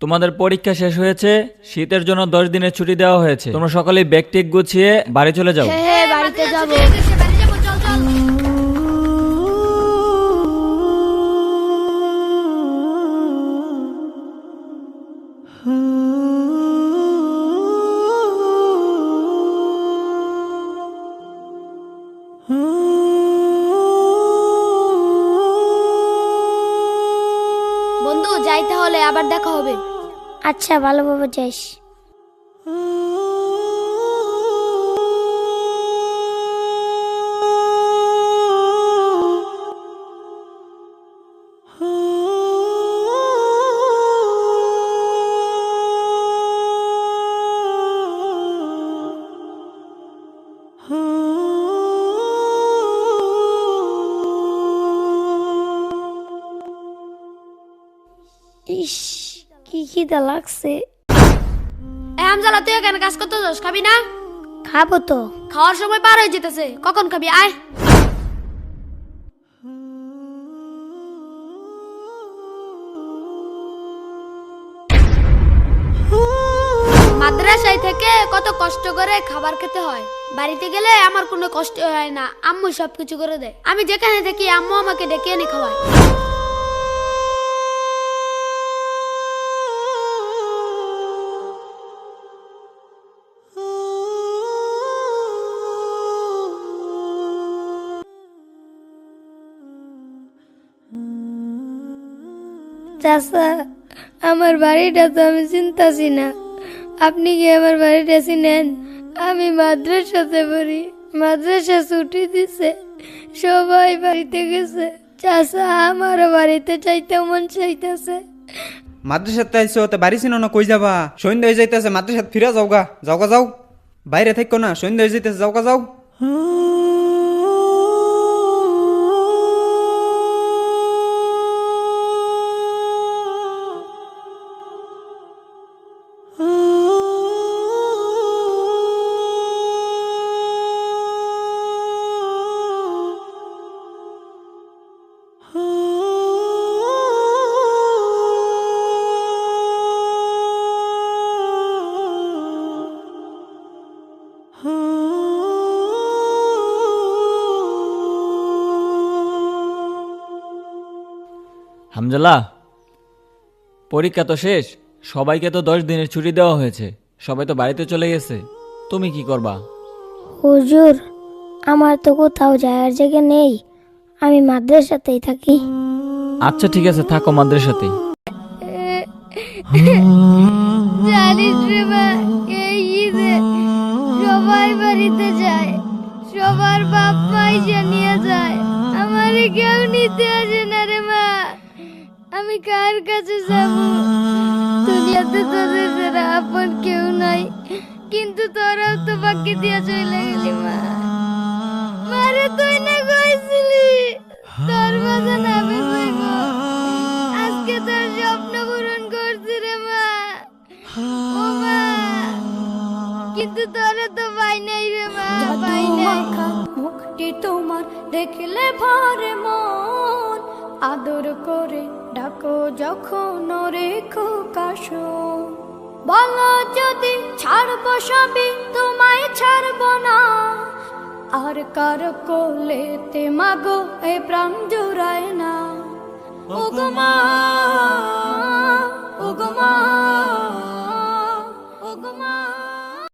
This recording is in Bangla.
তোমাদের পরীক্ষা শেষ হয়েছে শীতের জন্য দশ দিনের ছুটি দেওয়া হয়েছে তোমরা সকলেই ব্যাগ টেক গুছিয়ে বাড়ি চলে যাও হ্যাঁ হ্যাঁ বাড়িতে যাব বন্ধু যাই তাহলে আবার দেখা হবে। আচ্ছা ভালোভাবে যাইস। ইস কি খিদা লাগছে? এ হামজালা তুই এখানে কাজ করতে যাস খাবি না? খাব তো। খাওয়ার সময় পার হয়ে যেতেছে। কখন খাবি আয়। মাদ্রাসায় থেকে কত কষ্ট করে খাবার খেতে হয়। বাড়িতে গেলে আমার কোনো কষ্ট হয় না। আম্মু সবকিছু করে দেয়। আমি যেখানে থাকি আম্মু আমাকে ডেকে এনে খাওয়ায়। চাচা আমার বাড়িটা তো আমি চিন্তাছি না। আপনি কি আমার বাড়িটা চিনেন? আমি মাদ্রাসাতে পড়ি মাদ্রাসা ছুটি দিছে সবাই বাড়িতে গেছে। চাচা আমারও বাড়িতে চাইতে মন চাইতেছে। মাদ্রাসাতে আইসো তে বাড়ি চিনো না কই যাবা? সন্ধ্যা হয়ে যাইতেছে মাদ্রাসাত ফিরে যাও গা যাও। বাইরে থাকো না সন্ধ্যা হয়ে যাইতেছে যাও। গা যাও হামজালা পরীক্ষা তো শেষ সবাইকে তো দশ দিনের ছুটি দেওয়া হয়েছে সবাই তো বাড়িতে চলে গেছে তুমি কি করবা? হুজুর আমার তো কোথাও যাওয়ার জায়গা নেই আমি মাদ্রাসাতেই থাকি। আচ্ছা ঠিক আছে থাকো মাদ্রাসাতেই। জানিস রে মা এই ঈদে সবাই বাড়িতে যায় সবার বাপ মাই নিয়ে যায় আমারে কেউ নিতে আসে না রে মা। আমি কার কাছে যাব? দুনিয়াতে তোদের ছাড়া আপন কেউ নাই। কিন্তু তোরাও তো বাকি দিয়া চলে গেলি মা। মারে তুই না কইছিলি? তোর আমি কইব আজকে তোর স্বপ্ন পূরণ করছি রে মা। ও মা। কিন্তু তোরে তো পাই নাই রে মা পাই নাই। মুখটি তোমার দেখলে ভরে মন। আদর করে ডাকো যখন রেখো কাশো। বলো যদি ছাড়ব সবই, তোমায় ছাড়ব না। আর কার কোলেতে মাগো, এ প্রাণ জুড়ায় না। ও